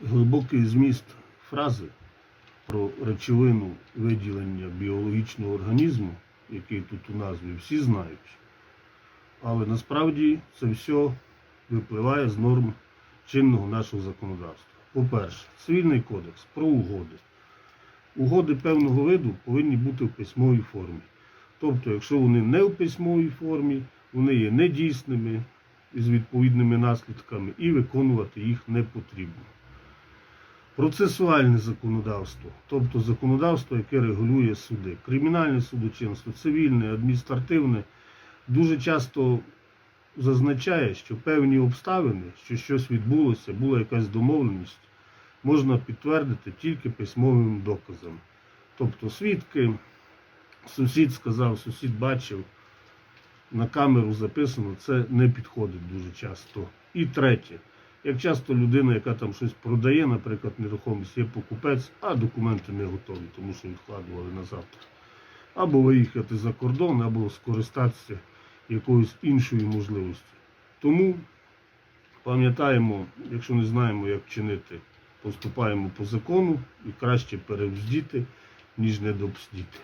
глибокий зміст фрази про речовину виділення біологічного організму, який тут у назві, всі знають. Але насправді це все випливає з норм чинного нашого законодавства. По-перше, цивільний кодекс про угоди. Угоди певного виду повинні бути в письмовій формі. Тобто, якщо вони не в письмовій формі, вони є недійсними із відповідними наслідками і виконувати їх не потрібно. Процесуальне законодавство, тобто законодавство, яке регулює суди, кримінальне судочинство, цивільне, адміністративне, дуже часто зазначає, що певні обставини, що щось відбулося, була якась домовленість, можна підтвердити тільки письмовим доказом. Тобто свідки, сусід сказав, сусід бачив, на камеру записано, це не підходить дуже часто. І третє, як часто людина, яка там щось продає, наприклад, нерухомість, є покупець, а документи не готові, тому що відкладували на завтра. Або виїхати за кордон, або скористатися якоюсь іншою можливістю. Тому пам'ятаємо, якщо не знаємо, як чинити, поступаємо по закону і краще перевздіти, ніж недобздіти.